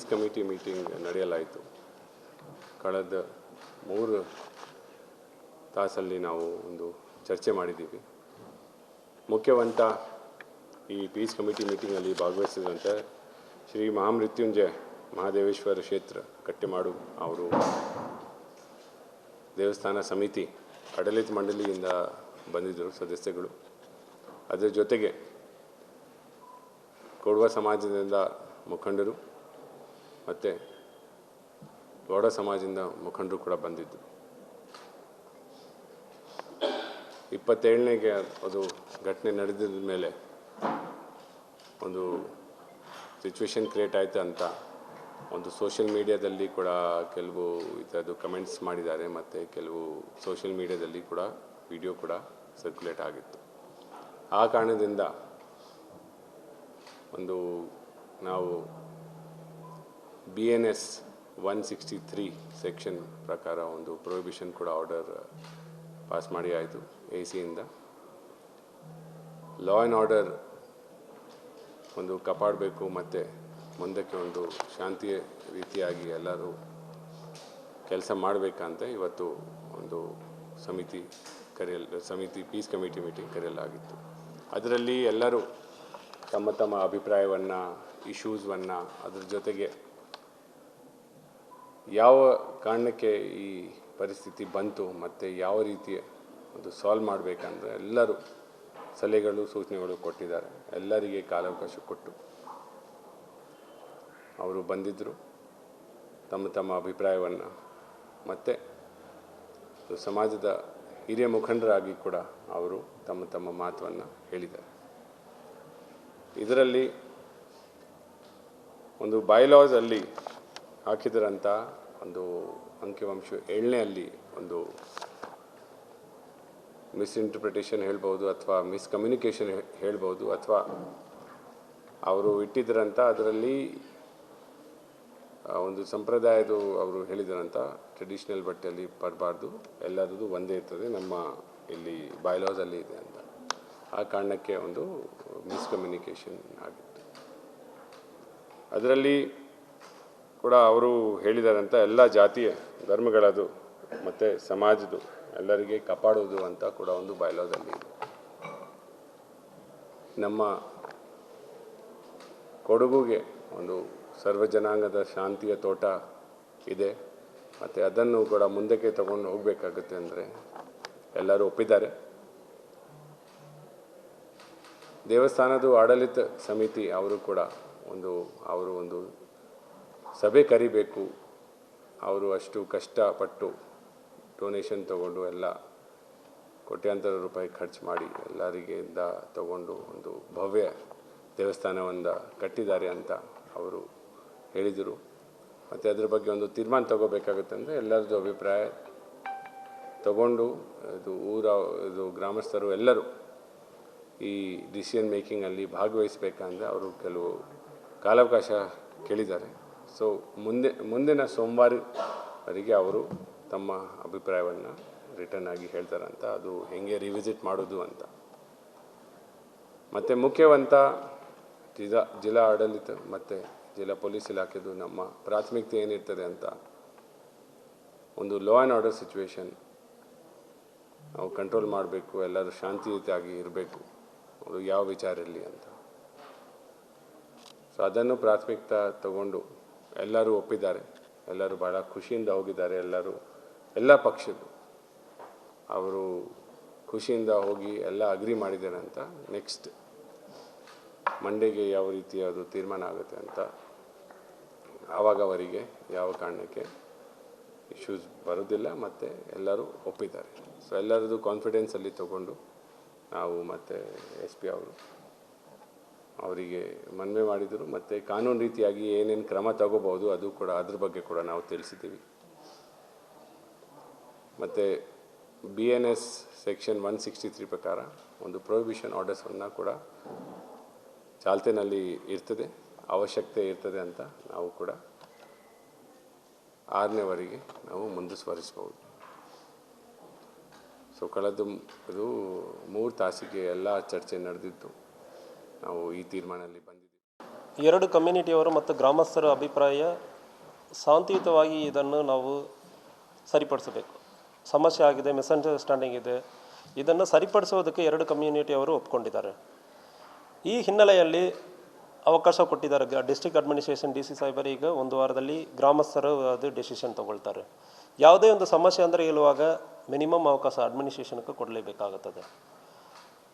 Peace committee meeting ನಡೆಯಲಾಯಿತು. ಕಳೆದ ಮೂರು ತಾಸಲ್ಲಿ ನಾವು ಒಂದು ಚರ್ಚೆ ಮಾಡಿದ್ದೀವಿ. ಮುಖ್ಯವಂತ ಈ ಪೀಸ್ ಕಮಿಟಿ ಮೀಟಿಂಗಲ್ಲಿ ಭಾಗವಹಿಸಿದಂತೆ ಶ್ರೀ ಮಹಾಮೃತ್ಯುಂಜಯ ಮಹಾದೇವೇಶ್ವರ ಕ್ಷೇತ್ರ ಕಟ್ಟೆಮಾಡು ಅವರು ದೇವಸ್ಥಾನ ಸಮಿತಿ ಆಡಳಿತ ಮಂಡಳಿಯಿಂದ ಬಂದಿದ್ದರು ಸದಸ್ಯಗಳು. ಅದರ ಜೊತೆಗೆ ಕೊಡುವ ಸಮಾಜದಿಂದ ಮುಖಂಡರು ಮತ್ತು ಗೌಡ ಸಮಾಜದಿಂದ ಮುಖಂಡರು ಕೂಡ ಬಂದಿದ್ದರು ಇಪ್ಪತ್ತೇಳನೇಗೆ ಅದು ಘಟನೆ ನಡೆದಿದ ಮೇಲೆ ಒಂದು ಸಿಚುವೇಶನ್ ಕ್ರಿಯೇಟ್ ಆಯಿತು ಅಂತ ಒಂದು ಸೋಷಿಯಲ್ ಮೀಡಿಯಾದಲ್ಲಿ ಕೂಡ ಕೆಲವು ಇದರದ್ದು ಕಮೆಂಟ್ಸ್ ಮಾಡಿದ್ದಾರೆ ಮತ್ತು ಕೆಲವು ಸೋಷಿಯಲ್ ಮೀಡಿಯಾದಲ್ಲಿ ಕೂಡ ವಿಡಿಯೋ ಕೂಡ ಸರ್ಕ್ಯುಲೇಟ್ ಆಗಿತ್ತು. ಆ ಕಾರಣದಿಂದ ಒಂದು ನಾವು B N S one sixty three section ಪ್ರಕಾರ ಒಂದು ಪ್ರೊಹಿಬಿಷನ್ ಕೂಡ ಆರ್ಡರ್ ಪಾಸ್ ಮಾಡಿ ಆಯಿತು ಎ ಸಿಯಿಂದ ಲಾ ಆ್ಯಂಡ್ ಆರ್ಡರ್ ಒಂದು ಕಾಪಾಡಬೇಕು ಮತ್ತು ಮುಂದಕ್ಕೆ ಒಂದು ಶಾಂತಿಯ ರೀತಿಯಾಗಿ ಎಲ್ಲರೂ ಕೆಲಸ ಮಾಡಬೇಕಂತ ಇವತ್ತು ಒಂದು ಸಮಿತಿ ಕರೆಯಲ್, ಸಮಿತಿ ಪೀಸ್ ಕಮಿಟಿ ಮೀಟಿಂಗ್ ಕರೆಯಲಾಗಿತ್ತು. ಅದರಲ್ಲಿ ಎಲ್ಲರೂ ತಮ್ಮ ತಮ್ಮ ಅಭಿಪ್ರಾಯವನ್ನು ಇಶ್ಯೂಸನ್ನು ಅದ್ರ ಜೊತೆಗೆ ಯಾವ ಕಾರಣಕ್ಕೆ ಈ ಪರಿಸ್ಥಿತಿ ಬಂತು ಮತ್ತು ಯಾವ ರೀತಿಯ ಒಂದು ಸಾಲ್ವ್ ಮಾಡಬೇಕಂದ್ರೆ ಎಲ್ಲರೂ ಸಲಹೆಗಳು, ಸೂಚನೆಗಳು ಕೊಟ್ಟಿದ್ದಾರೆ. ಎಲ್ಲರಿಗೆ ಕಾಲಾವಕಾಶ ಕೊಟ್ಟು ಅವರು ಬಂದಿದ್ದರು ತಮ್ಮ ತಮ್ಮ ಅಭಿಪ್ರಾಯವನ್ನು ಮತ್ತು ಸಮಾಜದ ಹಿರಿಯ ಮುಖಂಡರಾಗಿ ಕೂಡ ಅವರು ತಮ್ಮ ತಮ್ಮ ಮಾತನ್ನು ಹೇಳಿದ್ದಾರೆ. ಇದರಲ್ಲಿ ಒಂದು ಬೈಲಾಸಲ್ಲಿ ಹಾಕಿದರಂಥ ಒಂದು ಅಂಕಿಅಂಶ ಅಲ್ಲಿ ಒಂದು ಮಿಸ್ಇಂಟರ್ಪ್ರಿಟೇಷನ್ ಹೇಳ್ಬೋದು ಅಥವಾ ಮಿಸ್ಕಮ್ಯುನಿಕೇಷನ್ ಹೇಳ್ಬೋದು ಅಥವಾ ಅವರು ಇಟ್ಟಿದ್ದರಂತ ಅದರಲ್ಲಿ ಒಂದು ಸಂಪ್ರದಾಯದ ಅವರು ಹೇಳಿದರಂತ ಟ್ರೆಡಿಷ್ನಲ್ ಬಟ್ಟೆಯಲ್ಲಿ ಬರಬಾರ್ದು ಎಲ್ಲದೂ ಒಂದೇ ಇರ್ತದೆ, ನಮ್ಮ ಇಲ್ಲಿ ಬಯಲಾಸಲ್ಲಿ ಇದೆ ಅಂತ. ಆ ಕಾರಣಕ್ಕೆ ಒಂದು ಮಿಸ್ಕಮ್ಯುನಿಕೇಷನ್ ಆಗಿತ್ತು. ಅದರಲ್ಲಿ ಕೂಡ ಅವರು ಹೇಳಿದಾರಂತ ಎಲ್ಲ ಜಾತಿಯ ಧರ್ಮಗಳದು, ಮತ್ತು ಸಮಾಜದ್ದು ಎಲ್ಲರಿಗೆ ಕಾಪಾಡೋದು ಅಂತ ಕೂಡ ಒಂದು ಬಯಲೋದಲ್ಲಿ ನಮ್ಮ ಕೊಡಗುಗೆ ಒಂದು ಸರ್ವ ಜನಾಂಗದ ಶಾಂತಿಯ ತೋಟ ಇದೆ, ಮತ್ತು ಅದನ್ನು ಕೂಡ ಮುಂದಕ್ಕೆ ತಗೊಂಡು ಹೋಗಬೇಕಾಗುತ್ತೆ ಅಂದರೆ ಎಲ್ಲರೂ ಒಪ್ಪಿದ್ದಾರೆ. ದೇವಸ್ಥಾನದ ಆಡಳಿತ ಸಮಿತಿ ಅವರು ಕೂಡ ಒಂದು, ಅವರು ಒಂದು ಸಭೆ ಕರಿಬೇಕು. ಅವರು ಅಷ್ಟು ಕಷ್ಟಪಟ್ಟು ಡೊನೇಷನ್ ತಗೊಂಡು ಎಲ್ಲ ಕೋಟ್ಯಾಂತರ ರೂಪಾಯಿ ಖರ್ಚು ಮಾಡಿ ಎಲ್ಲರಿಗಿಂದ ತಗೊಂಡು ಒಂದು ಭವ್ಯ ದೇವಸ್ಥಾನವನ್ನು ಕಟ್ಟಿದ್ದಾರೆ ಅಂತ ಅವರು ಹೇಳಿದರು. ಮತ್ತು ಅದ್ರ ಬಗ್ಗೆ ಒಂದು ತೀರ್ಮಾನ ತಗೋಬೇಕಾಗುತ್ತೆ ಅಂದರೆ ಎಲ್ಲರದ್ದು ಅಭಿಪ್ರಾಯ ತಗೊಂಡು ಇದು ಊರ ಇದು ಗ್ರಾಮಸ್ಥರು ಎಲ್ಲರೂ ಈ ಡಿಸಿಷನ್ ಮೇಕಿಂಗಲ್ಲಿ ಭಾಗವಹಿಸಬೇಕಂದ್ರೆ ಅವರು ಕೆಲವು ಕಾಲಾವಕಾಶ ಕೇಳಿದ್ದಾರೆ. ಸೊ ಮುಂದೆ, ಮುಂದಿನ ಸೋಮವಾರವರೆಗೆ ಅವರು ತಮ್ಮ ಅಭಿಪ್ರಾಯವನ್ನು ರಿಟರ್ನ್ ಆಗಿ ಹೇಳ್ತಾರಂತ, ಅದು ಹೆಂಗೆ ರಿವಿಸಿಟ್ ಮಾಡೋದು ಅಂತ. ಮತ್ತು ಮುಖ್ಯವಂತ ಜಿಲ್ಲಾ ಜಿಲ್ಲಾ ಆಡಳಿತ ಮತ್ತು ಜಿಲ್ಲಾ ಪೊಲೀಸ್ ಇಲಾಖೆದು ನಮ್ಮ ಪ್ರಾಥಮಿಕತೆ ಏನಿರ್ತದೆ ಅಂತ, ಒಂದು ಲಾ ಆ್ಯಂಡ್ ಆರ್ಡರ್ ಸಿಚುವೇಶನ್ ನಾವು ಕಂಟ್ರೋಲ್ ಮಾಡಬೇಕು ಎಲ್ಲರೂ ಶಾಂತಿಯುತವಾಗಿ ಇರಬೇಕು, ಅವರು ಯಾವ ವಿಚಾರ ಇರಲಿ ಅಂತ. ಸೊ ಅದನ್ನು ಪ್ರಾಥಮಿಕತೆ ತಗೊಂಡು ಎಲ್ಲರೂ ಒಪ್ಪಿದ್ದಾರೆ. ಎಲ್ಲರೂ ಭಾಳ ಖುಷಿಯಿಂದ ಹೋಗಿದ್ದಾರೆ ಎಲ್ಲರೂ. ಎಲ್ಲ ಪಕ್ಷದ್ದು. ಅವರು ಖುಷಿಯಿಂದ ಹೋಗಿ ಎಲ್ಲ ಅಗ್ರಿ ಮಾಡಿದ್ದಾರೆ ಅಂತ. ನೆಕ್ಸ್ಟ್ ಮಂಡೆಗೆ ಯಾವ ರೀತಿ ಅದು ತೀರ್ಮಾನ ಆಗುತ್ತೆ ಅಂತ ಆವಾಗ ಅವರಿಗೆ ಯಾವ ಕಾರಣಕ್ಕೆ ಇಶ್ಯೂಸ್ ಬರೋದಿಲ್ಲ ಮತ್ತು ಎಲ್ಲರೂ ಒಪ್ಪಿದ್ದಾರೆ. ಸೊ ಎಲ್ಲರದ್ದು ಕಾನ್ಫಿಡೆನ್ಸಲ್ಲಿ ತಗೊಂಡು ನಾವು ಮತ್ತು ಎಸ್ ಪಿ ಅವರು ಅವರಿಗೆ ಮನವಿ ಮಾಡಿದರು. ಮತ್ತು ಕಾನೂನು ರೀತಿಯಾಗಿ ಏನೇನು ಕ್ರಮ ತಗೋಬೋದು ಅದು ಕೂಡ ಅದ್ರ ಬಗ್ಗೆ ಕೂಡ ನಾವು ತಿಳಿಸಿದ್ದೀವಿ. ಮತ್ತು B N S section one sixty three ಪ್ರಕಾರ ಒಂದು ಪ್ರೊಹಿಬಿಷನ್ ಆರ್ಡರ್ಸನ್ನು ಕೂಡ ಚಾಲ್ತಿನಲ್ಲಿ ಇರ್ತದೆ, ಅವಶ್ಯಕತೆ ಇರ್ತದೆ ಅಂತ ನಾವು ಕೂಡ ಆರನೇವರೆಗೆ ನಾವು ಮುಂದುವರಿಸ್ಬೋದು ಸೊ ಕಳೆದ ಇದು ಮೂರು ತಾಸಿಗೆ ಎಲ್ಲ ಚರ್ಚೆ ನಡೆದಿತ್ತು. ನಾವು ಈ ತೀರ್ಮಾನದಲ್ಲಿ ಬಂದಿದ್ದೀವಿ. ಎರಡು ಕಮ್ಯುನಿಟಿಯವರು ಮತ್ತು ಗ್ರಾಮಸ್ಥರ ಅಭಿಪ್ರಾಯ, ಶಾಂತಿಯುತವಾಗಿ ಇದನ್ನು ನಾವು ಸರಿಪಡಿಸಬೇಕು. ಸಮಸ್ಯೆ ಆಗಿದೆ, ಮಿಸ್ಅಂಡರ್ಸ್ಟ್ಯಾಂಡಿಂಗ್ ಇದೆ. ಇದನ್ನು ಸರಿಪಡಿಸೋದಕ್ಕೆ ಎರಡು ಕಮ್ಯುನಿಟಿಯವರು ಒಪ್ಕೊಂಡಿದ್ದಾರೆ. ಈ ಹಿನ್ನೆಲೆಯಲ್ಲಿ ಅವಕಾಶ ಕೊಟ್ಟಿದ್ದಾರೆ. ಡಿಸ್ಟ್ರಿಕ್ಟ್ ಅಡ್ಮಿನಿಸ್ಟ್ರೇಷನ್ ಡಿ ಸಿ ಸಾಹೇಬರು ಈಗ ಒಂದು ವಾರದಲ್ಲಿ ಗ್ರಾಮಸ್ಥರು ಅದು ಡಿಸಿಷನ್ ತಗೊಳ್ತಾರೆ. ಯಾವುದೇ ಒಂದು ಸಮಸ್ಯೆ ಅಂದರೆ ಇರುವಾಗ ಮಿನಿಮಮ್ ಅವಕಾಶ ಅಡ್ಮಿನಿಸ್ಟ್ರೇಷನ್ಗೆ ಕೊಡಲೇಬೇಕಾಗುತ್ತದೆ.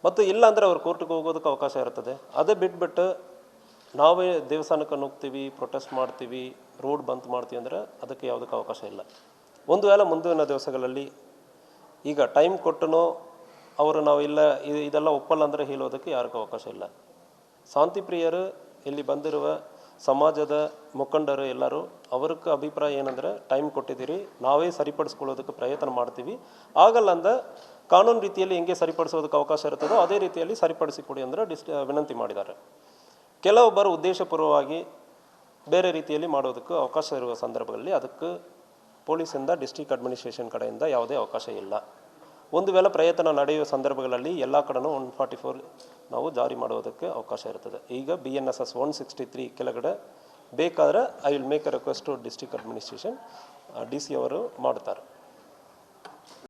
ಮತ್ತು ಇಲ್ಲ ಅಂದರೆ ಅವ್ರು ಕೋರ್ಟ್ಗೆ ಹೋಗೋದಕ್ಕೆ ಅವಕಾಶ ಇರ್ತದೆ. ಅದೇ ಬಿಟ್ಬಿಟ್ಟು ನಾವೇ ದೇವಸ್ಥಾನಕ್ಕೆ ನುಗ್ತೀವಿ ಪ್ರೊಟೆಸ್ಟ್ ಮಾಡ್ತೀವಿ ರೋಡ್ ಬಂದ್ ಮಾಡ್ತೀವಿ ಅಂದರೆ ಅದಕ್ಕೆ ಯಾವುದಕ್ಕೆ ಅವಕಾಶ ಇಲ್ಲ. ಒಂದು ವೇಳೆ ಮುಂದಿನ ದಿವಸಗಳಲ್ಲಿ ಈಗ ಟೈಮ್ ಕೊಟ್ಟನು ಅವರು ನಾವು ಇಲ್ಲ ಇದೆಲ್ಲ ಒಪ್ಪಲ್ಲ ಅಂದರೆ ಹೇಳೋದಕ್ಕೆ ಯಾರಿಗೂ ಅವಕಾಶ ಇಲ್ಲ. ಶಾಂತಿ ಪ್ರಿಯರು ಇಲ್ಲಿ ಬಂದಿರುವ ಸಮಾಜದ ಮುಖಂಡರು ಎಲ್ಲರೂ ಅವ್ರಿಗೆ ಅಭಿಪ್ರಾಯ ಏನಂದರೆ ಟೈಮ್ ಕೊಟ್ಟಿದ್ದೀರಿ, ನಾವೇ ಸರಿಪಡಿಸ್ಕೊಳ್ಳೋದಕ್ಕೆ ಪ್ರಯತ್ನ ಮಾಡ್ತೀವಿ. ಆಗಲ್ಲ ಅಂದ ಕಾನೂನು ರೀತಿಯಲ್ಲಿ ಹೆಂಗೆ ಸರಿಪಡಿಸೋದಕ್ಕೆ ಅವಕಾಶ ಇರ್ತದೋ ಅದೇ ರೀತಿಯಲ್ಲಿ ಸರಿಪಡಿಸಿಕೊಡಿ ಅಂದರೆ ಡಿಸ್ ವಿನಂತಿ ಮಾಡಿದ್ದಾರೆ. ಕೆಲವೊಬ್ಬರು ಉದ್ದೇಶಪೂರ್ವವಾಗಿ ಬೇರೆ ರೀತಿಯಲ್ಲಿ ಮಾಡೋದಕ್ಕೂ ಅವಕಾಶ ಇರುವ ಸಂದರ್ಭಗಳಲ್ಲಿ ಅದಕ್ಕೆ ಪೊಲೀಸಿಂದ ಡಿಸ್ಟಿಕ್ ಅಡ್ಮಿನಿಸ್ಟ್ರೇಷನ್ ಕಡೆಯಿಂದ ಯಾವುದೇ ಅವಕಾಶ ಇಲ್ಲ. ಒಂದು ವೇಳೆ ಪ್ರಯತ್ನ ನಡೆಯುವ ಸಂದರ್ಭಗಳಲ್ಲಿ ಎಲ್ಲ ಕಡೆನೂ ಒನ್ ಫಾರ್ಟಿ ಫೋರ್ ನಾವು ಜಾರಿ ಮಾಡೋದಕ್ಕೆ ಅವಕಾಶ ಇರ್ತದೆ. ಈಗ B N S S one sixty three ಕೆಳಗಡೆ ಬೇಕಾದರೆ I will make a request to district administration D C ಅವರು ಮಾಡ್ತಾರೆ.